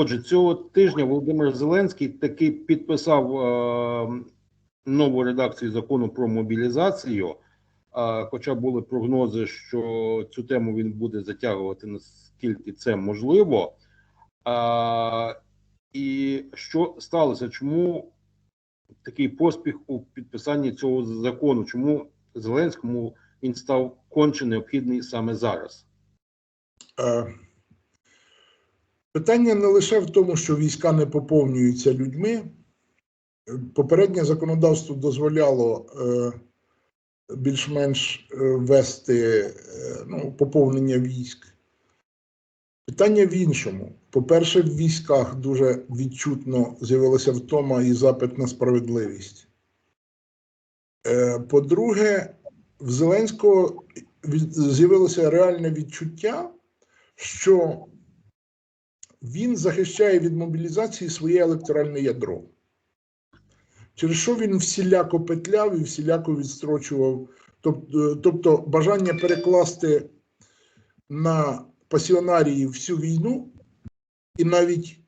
Отже, цього тижня Володимир Зеленський таки підписав е, нову редакцію закону про мобілізацію. Е, хоча були прогнози, що цю тему він буде затягувати наскільки це можливо. Е, і що сталося? Чому такий поспіх у підписанні цього закону? Чому Зеленському він став конче необхідний саме зараз? Е, Питання не лише в тому, що війська не поповнюються людьми. Попереднє законодавство дозволяло е, більш-менш е, вести е, ну, поповнення військ. Питання в іншому. По-перше, в військах дуже відчутно з'явилася втома і запит на справедливість. По-друге, в Зеленського з'явилося реальне відчуття, що він захищає від мобілізації своє електоральне ядро. Через що він всіляко петляв і всіляко відстрочував. Тобто, тобто бажання перекласти на пасіонарії всю війну, і навіть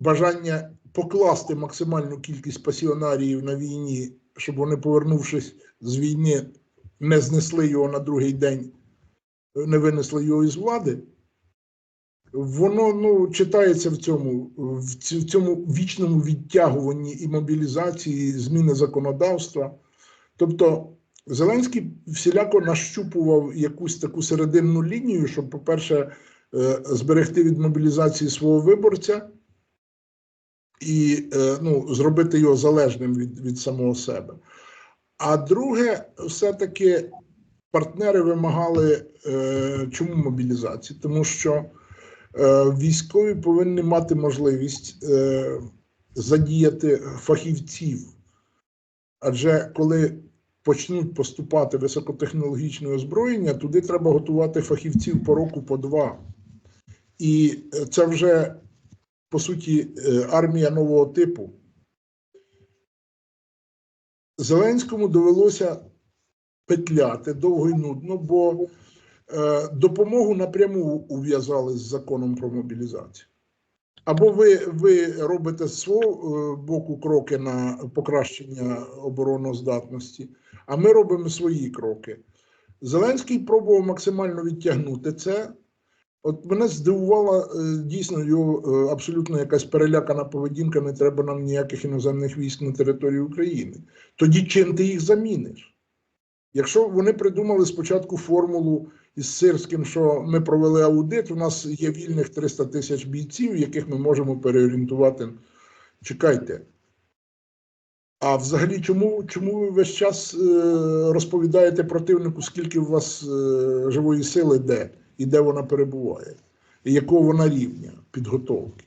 бажання покласти максимальну кількість пасіонаріїв на війні, щоб вони, повернувшись з війни, не знесли його на другий день, не винесли його із влади воно ну читається в цьому, в цьому вічному відтягуванні і мобілізації, зміни законодавства. Тобто Зеленський всіляко нащупував якусь таку серединну лінію, щоб, по-перше, е, зберегти від мобілізації свого виборця і е, ну, зробити його залежним від, від самого себе. А друге, все-таки партнери вимагали е, чому мобілізації? Тому що Військові повинні мати можливість е, задіяти фахівців. Адже коли почнуть поступати високотехнологічне озброєння, туди треба готувати фахівців по року, по два. І е, це вже, по суті, е, армія нового типу. Зеленському довелося петляти довго і нудно, бо е, допомогу напряму ув'язали з законом про мобілізацію. Або ви, ви робите з свого е, боку кроки на покращення обороноздатності, а ми робимо свої кроки. Зеленський пробував максимально відтягнути це. От мене здивувала е, дійсно його е, абсолютно якась перелякана поведінка. Не треба нам ніяких іноземних військ на території України. Тоді чим ти їх заміниш? Якщо вони придумали спочатку формулу із Сирським, що ми провели аудит, у нас є вільних 300 тисяч бійців, яких ми можемо переорієнтувати. Чекайте. А взагалі, чому, чому ви весь час е, розповідаєте противнику, скільки у вас е, живої сили де і де вона перебуває, і якого вона рівня підготовки?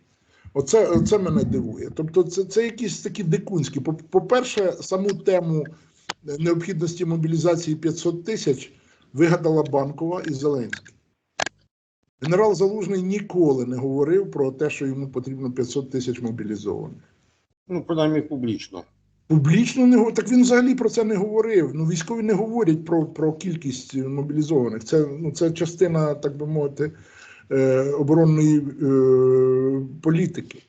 Оце, оце мене дивує. Тобто, це, це якісь такі дикунські. По-перше, саму тему необхідності мобілізації 500 тисяч вигадала Банкова і Зеленський. Генерал Залужний ніколи не говорив про те, що йому потрібно 500 тисяч мобілізованих. Ну, принаймні публічно. Публічно не говорив. Так він взагалі про це не говорив. Ну, військові не говорять про, про кількість мобілізованих. Це, ну, це частина, так би мовити, е, оборонної е, політики.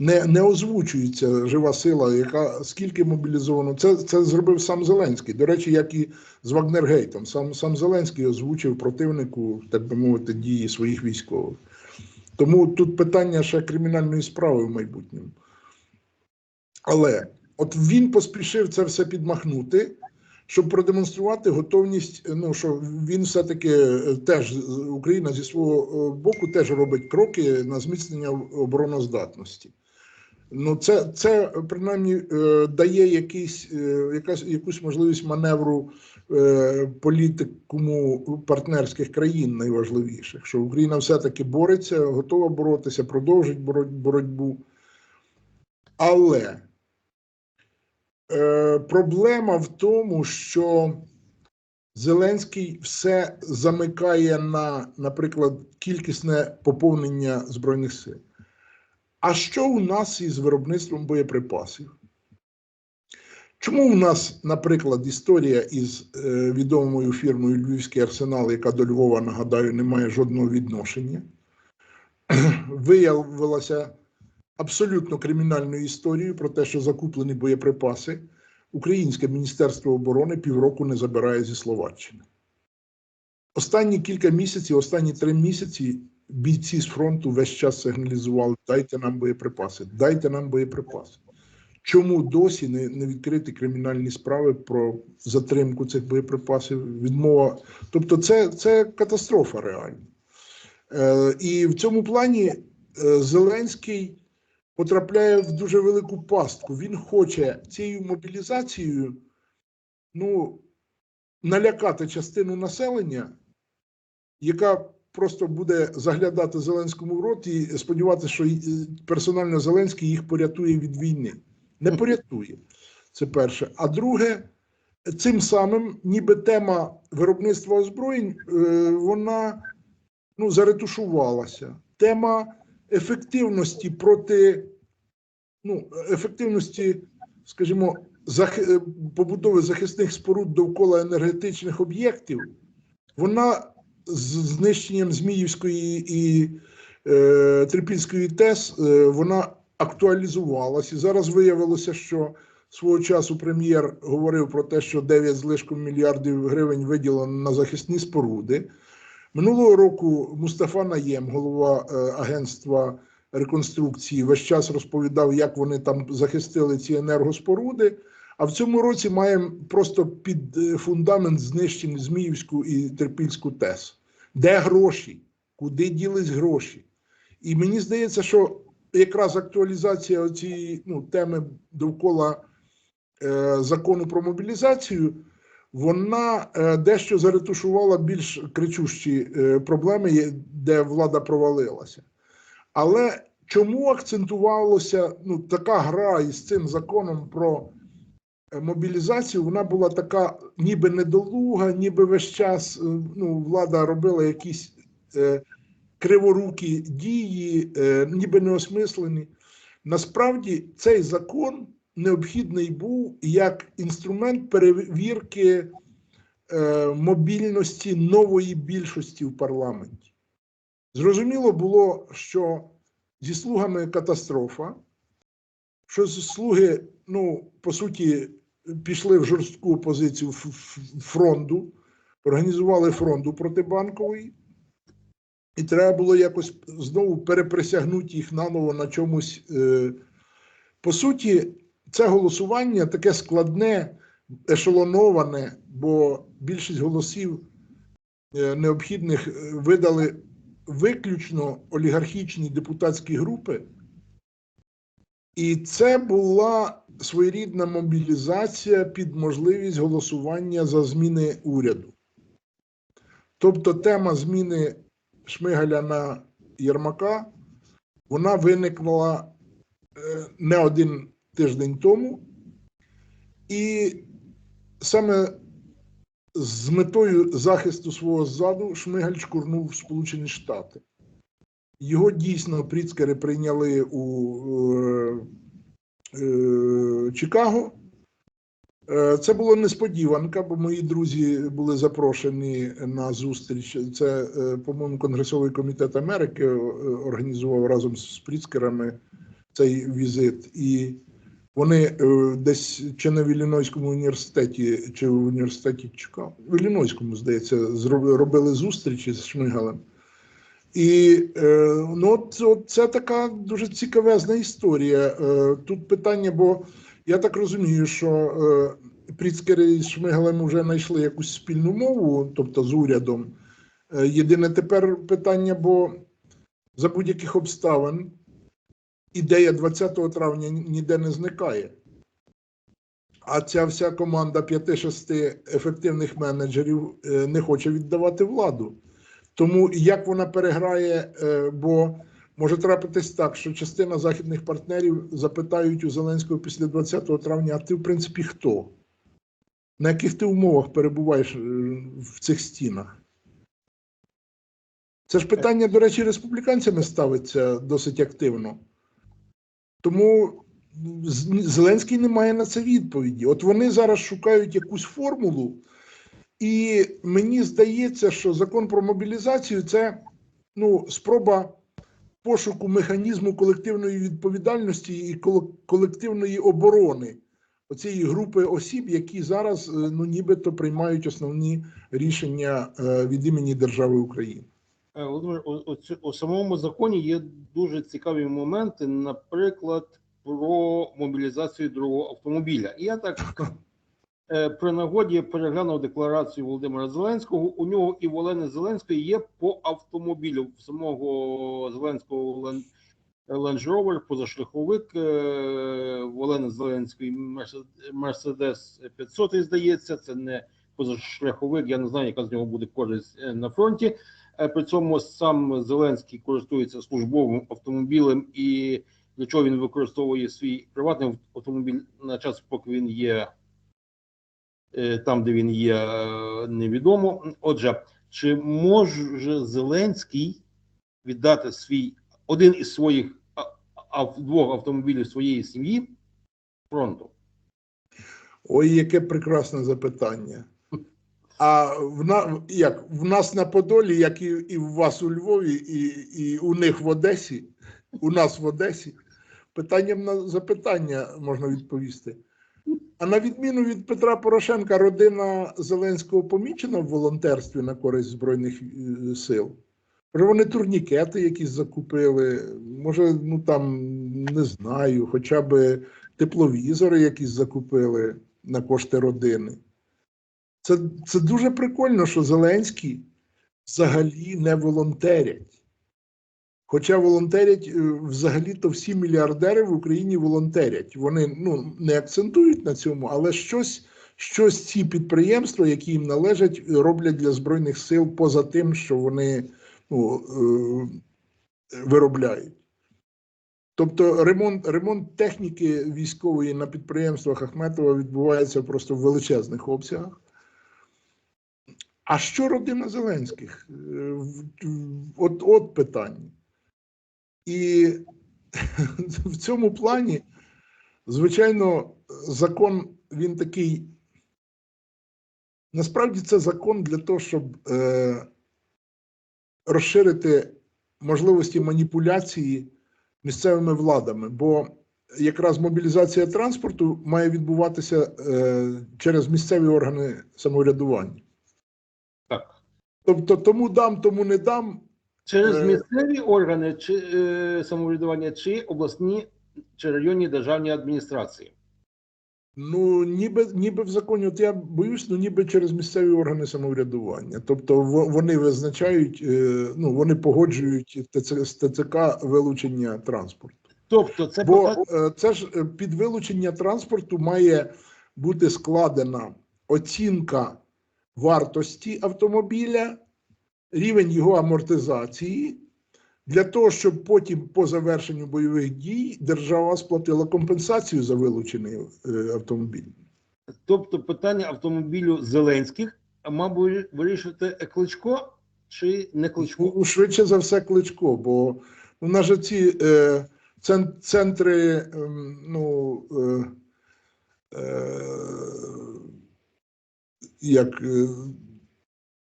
Не, не озвучується жива сила, яка скільки мобілізовано. Це, це зробив сам Зеленський. До речі, як і з Вагнергейтом. Сам, сам Зеленський озвучив противнику, так би мовити, дії своїх військових. Тому тут питання ще кримінальної справи в майбутньому. Але от він поспішив це все підмахнути, щоб продемонструвати готовність. Ну що він все-таки е, теж Україна зі свого е, боку теж робить кроки на зміцнення обороноздатності. Ну, це, це принаймні е, дає якийсь, е, якась, якусь можливість маневру е, політикуму партнерських країн найважливіших, що Україна все-таки бореться, готова боротися, продовжить боро- боротьбу. Але проблема в тому, що Зеленський все замикає на, наприклад, кількісне поповнення Збройних сил. А що у нас із виробництвом боєприпасів? Чому у нас, наприклад, історія із е, відомою фірмою Львівський арсенал, яка до Львова, нагадаю, не має жодного відношення, виявилася абсолютно кримінальною історією про те, що закуплені боєприпаси Українське Міністерство оборони півроку не забирає зі Словаччини. Останні кілька місяців, останні три місяці бійці з фронту весь час сигналізували: дайте нам боєприпаси, дайте нам боєприпаси. Чому досі не, не відкриті кримінальні справи про затримку цих боєприпасів? Відмова. Тобто, це, це катастрофа реальна. Е, і в цьому плані е, Зеленський потрапляє в дуже велику пастку. Він хоче цією мобілізацією ну, налякати частину населення, яка просто буде заглядати Зеленському в рот і сподіватися, що персонально Зеленський їх порятує від війни. Не порятує. Це перше. А друге, цим самим, ніби тема виробництва озброєнь, е, вона ну, заретушувалася. Тема ефективності проти ну, ефективності, скажімо, зах... е, побудови захисних споруд довкола енергетичних об'єктів, вона з знищенням Зміївської і е, Трипільської ТЕС е, вона актуалізувалась. І зараз виявилося, що свого часу прем'єр говорив про те, що 9 з лишком мільярдів гривень виділено на захисні споруди. Минулого року Мустафа Наєм, голова е, агентства реконструкції, весь час розповідав, як вони там захистили ці енергоспоруди. А в цьому році маємо просто під е, фундамент знищений Зміївську і Терпільську ТЕС. Де гроші? Куди ділись гроші? І мені здається, що якраз актуалізація цієї ну, теми довкола е, закону про мобілізацію, вона е, дещо заретушувала більш кричущі е, проблеми, де влада провалилася. Але чому акцентувалося ну, така гра із цим законом про мобілізацію? Вона була така, ніби недолуга, ніби весь час е, ну, влада робила якісь е, криворукі дії, е, ніби неосмислені. Насправді цей закон необхідний був як інструмент перевірки е, мобільності нової більшості в парламенті. Зрозуміло було, що зі слугами катастрофа, що слуги, ну, по суті, пішли в жорстку ф- фронту, організували фронту протибанковий, і треба було якось знову переприсягнути їх наново на чомусь. е. По суті, це голосування таке складне, ешелоноване, бо більшість голосів е, необхідних е, видали виключно олігархічні депутатські групи. І це була своєрідна мобілізація під можливість голосування за зміни уряду. Тобто тема зміни Шмигаля на Єрмака, вона виникла е, не один тиждень тому, і саме з метою захисту свого ззаду Шмигаль шкурнув в Сполучені Штати. Його дійсно Пріцкери прийняли у е, е, Чикаго. Е, Це була несподіванка, бо мої друзі були запрошені на зустріч. Це, е, по-моєму, Конгресовий комітет Америки е, організував разом з Пріцкерами цей візит. І вони десь чи не в університеті, чи в університеті Чикаго, в Іллінойському, здається, робили зустрічі з Шмигалем. І е, ну, це така дуже цікавезна історія. Е, тут питання, бо я так розумію, що е, Пріцкери з Шмигалем вже знайшли якусь спільну мову, тобто з урядом. Єдине тепер питання, бо за будь-яких обставин ідея 20 травня ніде не зникає. А ця вся команда 5-6 ефективних менеджерів не хоче віддавати владу. Тому як вона переграє, е, бо може трапитись так, що частина західних партнерів запитають у Зеленського після 20 травня, а ти, в принципі, хто? На яких ти умовах перебуваєш е, в цих стінах? Це ж питання, до речі, республіканцями ставиться досить активно. Тому Зеленський не має на це відповіді. От вони зараз шукають якусь формулу, і мені здається, що закон про мобілізацію це ну, спроба пошуку механізму колективної відповідальності і колективної оборони оцієї групи осіб, які зараз е, ну нібито приймають основні рішення е, від імені держави України. Е, Володимир, у, самому законі є дуже цікаві моменти, наприклад, про мобілізацію другого автомобіля. І я так при нагоді переглянув декларацію Володимира Зеленського. У нього і в Олени Зеленської є по автомобілю. Самого Зеленського Лен- Land Rover, позашляховик е, в Олени Зеленської Мерседес 500, здається, це не позашляховик. Я не знаю, яка з нього буде користь е, на фронті. Е, При цьому сам Зеленський користується службовим автомобілем, і для чого він використовує свій приватний автомобіль на час, поки він є е, там, де він є, е, невідомо. Отже, чи може Зеленський віддати свій один із своїх двох автомобілів своєї сім'ї фронту? Ой, яке прекрасне запитання. А в, на, як, в нас на Подолі, як і, і в вас у Львові, і, і у них в Одесі, у нас в Одесі, питанням на запитання можна відповісти. А на відміну від Петра Порошенка, родина Зеленського помічена в волонтерстві на користь Збройних е, сил. Може, вони турнікети якісь закупили, може, ну там не знаю, хоча б тепловізори якісь закупили на кошти родини. Це, це дуже прикольно, що Зеленський взагалі не волонтерять. Хоча волонтерять е, взагалі-то всі мільярдери в Україні волонтерять. Вони ну, не акцентують на цьому, але щось, щось ці підприємства, які їм належать, роблять для Збройних сил поза тим, що вони ну, е, виробляють. Тобто ремонт, ремонт техніки військової на підприємствах Ахметова відбувається просто в величезних обсягах. А що родина Зеленських? Е, От, от питання. І в цьому плані, звичайно, закон він такий. Насправді це закон для того, щоб е, розширити можливості маніпуляції місцевими владами. Бо якраз мобілізація транспорту має відбуватися е, через місцеві органи самоврядування. Так. Тобто, тому дам, тому не дам. Через Е. місцеві органи чи е, самоврядування, чи обласні чи районні державні адміністрації. Ну, ніби, ніби в законі, от я боюсь, ну ніби через місцеві органи самоврядування. Тобто во- вони визначають, е, ну вони погоджують ТЦ, з ТЦК вилучення транспорту. Тобто, це Бо е, це ж під вилучення транспорту має бути складена оцінка вартості автомобіля, рівень його амортизації, для того, щоб потім по завершенню бойових дій держава сплатила компенсацію за вилучений е, автомобіль. тобто питання автомобілю Зеленських, мабуть, вирішити Кличко чи не Кличко? Ну, швидше за все, кличко, бо у нас же ці е, центри, ем, ну, е, е, як е,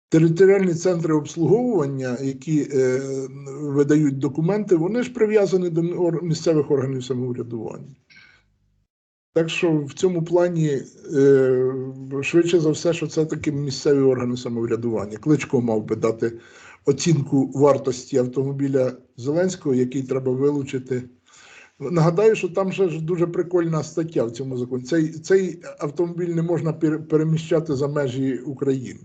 територіальні центри обслуговування, які е, видають документи, вони ж прив'язані до місцевих органів самоврядування. Так що в цьому плані е, швидше за все, що це таки місцеві органи самоврядування. Кличко мав би дати оцінку вартості автомобіля Зеленського, який треба вилучити. Нагадаю, що там ще ж дуже прикольна стаття в цьому законі. Цей, цей автомобіль не можна пере- переміщати за межі України.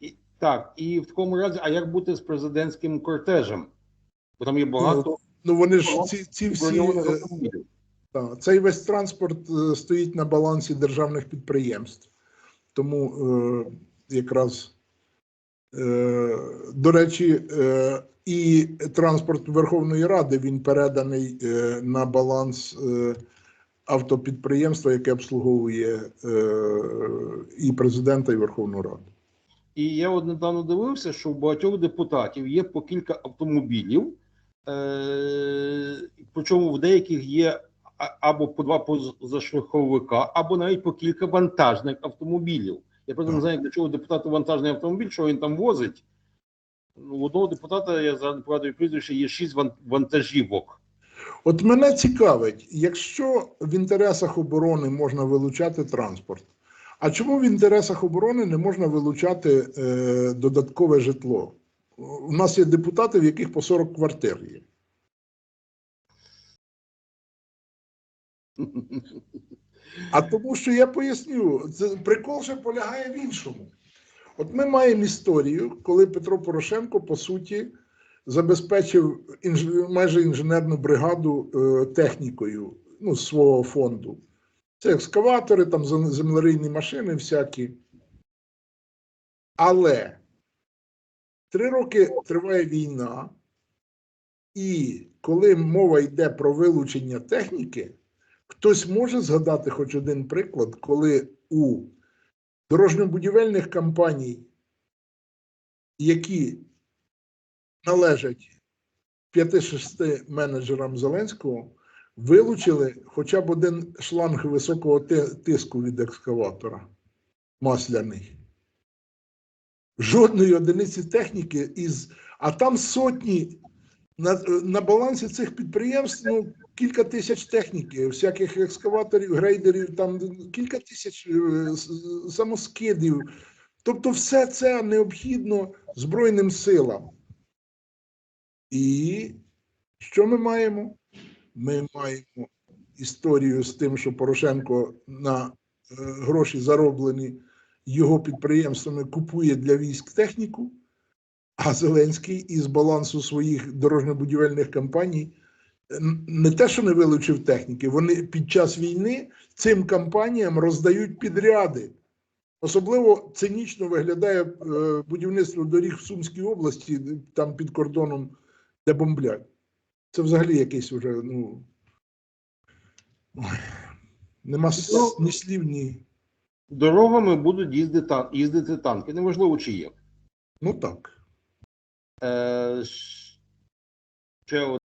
І, так, і в такому разі, а як бути з президентським кортежем? Бо там є багато Ну вони ж ці, ці всі е, та, цей весь транспорт е, стоїть на балансі державних підприємств. Тому е, якраз, е, до речі, е, і транспорт Верховної Ради він переданий е, на баланс е, автопідприємства, яке обслуговує е, і президента, і Верховну Раду. І я от недавно дивився, що в багатьох депутатів є по кілька автомобілів, е- причому в деяких є або по два позашляховика, або навіть по кілька вантажних автомобілів. Я просто не знаю, для чого депутату вантажний автомобіль, що він там возить. Ну, У одного депутата, я за пригадую прізвище, є шість ван- вантажівок. От мене цікавить, якщо в інтересах оборони можна вилучати транспорт, а чому в інтересах оборони не можна вилучати е, додаткове житло? У нас є депутати, в яких по 40 квартир є. А тому, що я поясню, це прикол ще полягає в іншому. От ми маємо історію, коли Петро Порошенко, по суті, забезпечив інж... майже інженерну бригаду е, технікою ну, з свого фонду. Це екскаватори, там землерийні машини всякі. Але три роки триває війна, і коли мова йде про вилучення техніки, хтось може згадати хоч один приклад, коли у дорожньо-будівельних компаній, які належать 5-6 менеджерам Зеленського, вилучили хоча б один шланг високого тиску від екскаватора масляний. Жодної одиниці техніки із. А там сотні на, на балансі цих підприємств ну, кілька тисяч техніки, всяких екскаваторів, грейдерів, там кілька тисяч е, самоскидів. Тобто, все це необхідно Збройним силам. І що ми маємо? Ми маємо історію з тим, що Порошенко на е, гроші зароблені його підприємствами купує для військ техніку, а Зеленський із балансу своїх дорожньо-будівельних компаній не те, що не вилучив техніки, вони під час війни цим компаніям роздають підряди. Особливо цинічно виглядає е, будівництво доріг в Сумській області, там під кордоном, де бомблять. Це взагалі якийсь уже, ну. ой, Нема Ну, ні слів, ні. Дорогами будуть їздити, їздити танки, неважливо, чи є. Ну так. Е, ще